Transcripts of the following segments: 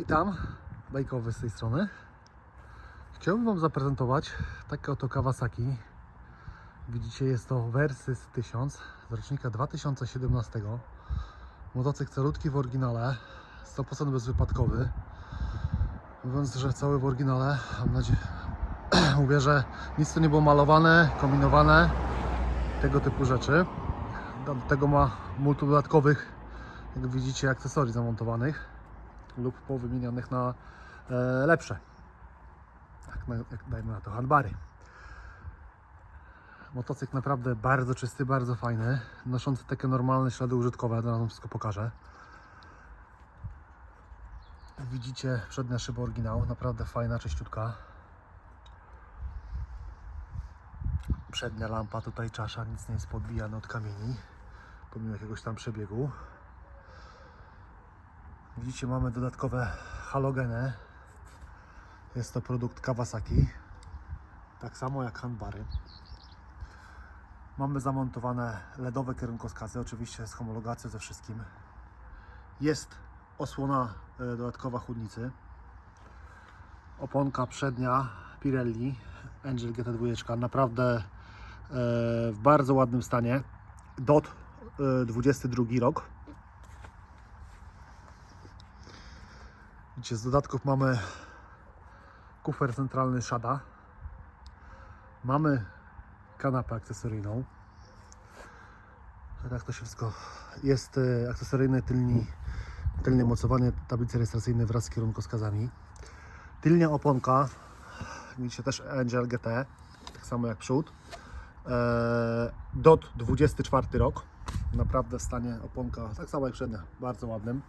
Witam, Bajkowy z tej strony. Chciałbym Wam zaprezentować takie oto Kawasaki. Widzicie, jest to Versys 1000 z rocznika 2017. Motocykl calutki w oryginale, 100% bezwypadkowy. Mówiąc, że cały w oryginale, mam nadzieję, mówię, że nic tu nie było malowane, kombinowane, tego typu rzeczy. Do tego ma multum dodatkowych, jak widzicie, akcesorii zamontowanych lub powymienionych na e, lepsze. Na, jak dajmy na to handbary. Motocykl naprawdę bardzo czysty, bardzo fajny, noszący takie normalne ślady użytkowe, zaraz wam wszystko pokażę. Widzicie przednia szyba oryginał, naprawdę fajna, czyściutka. Przednia lampa, tutaj czasza, nic nie jest podbijane od kamieni, pomimo jakiegoś tam przebiegu. Widzicie, mamy dodatkowe halogeny. Jest to produkt Kawasaki. Tak samo jak handbary. Mamy zamontowane LEDowe kierunkowskazy, oczywiście z homologacją ze wszystkim. Jest osłona e, dodatkowa chłodnicy. Oponka przednia Pirelli Angel GT2. Naprawdę e, w bardzo ładnym stanie. DOT e, 22 rok. Widzicie, z dodatków mamy kufer centralny Shada. Mamy kanapę akcesoryjną. Tak to się wszystko jest e, akcesoryjne tylni, tylnie mocowanie tablicy rejestracyjnej wraz z kierunkowskazami. Tylnia oponka, widzicie też Angel GT, tak samo jak przód. E, DOT 24 rok. Naprawdę w stanie oponka, tak samo jak przednia, bardzo ładnym.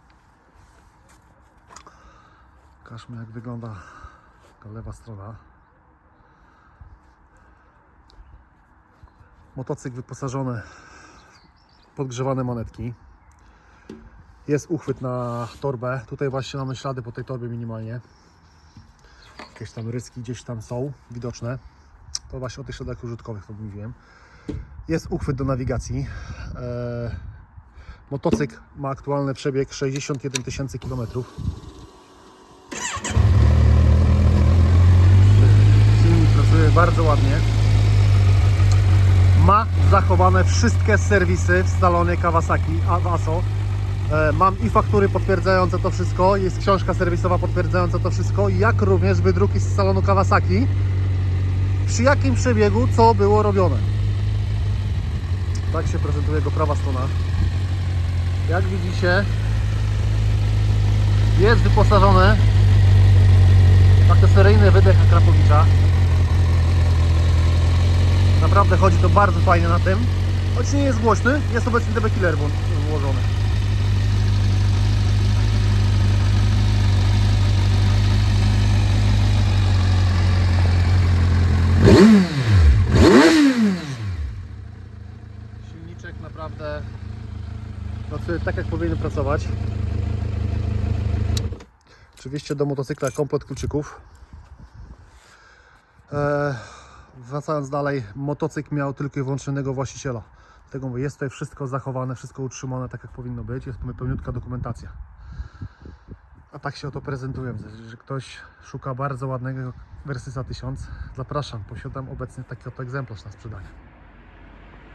Pokażmy jak wygląda ta lewa strona. Motocykl wyposażony w podgrzewane monetki. Jest uchwyt na torbę. Tutaj właśnie mamy ślady po tej torbie minimalnie. Jakieś tam ryski gdzieś tam są widoczne. To właśnie o tych śladach użytkowych to mówiłem. Jest uchwyt do nawigacji. Eee, motocykl ma aktualny przebieg 61 tysięcy kilometrów. Silnik pracuje bardzo ładnie. Ma zachowane wszystkie serwisy w salonie Kawasaki Aso. E, Mam i faktury potwierdzające to wszystko, jest książka serwisowa potwierdzająca to wszystko, jak również wydruki z salonu Kawasaki, przy jakim przebiegu co było robione. Tak się prezentuje jego prawa strona. Jak widzicie, jest wyposażony akcesoryjny wydech Krapowicza. Naprawdę chodzi to bardzo fajnie na tym. Choć nie jest głośny, jest obecnie DB Killer wło- włożony. Silniczek naprawdę pracuje tak jak powinien pracować. Oczywiście do motocykla komplet kluczyków. Eee, wracając dalej, motocykl miał tylko i wyłącznie jednego właściciela. Dlatego mówię, jest tutaj wszystko zachowane, wszystko utrzymane tak jak powinno być. Jest pełniutka dokumentacja. A tak się oto prezentuje. Że ktoś szuka bardzo ładnego Versysa 1000, zapraszam. Posiadam obecnie taki oto egzemplarz na sprzedanie.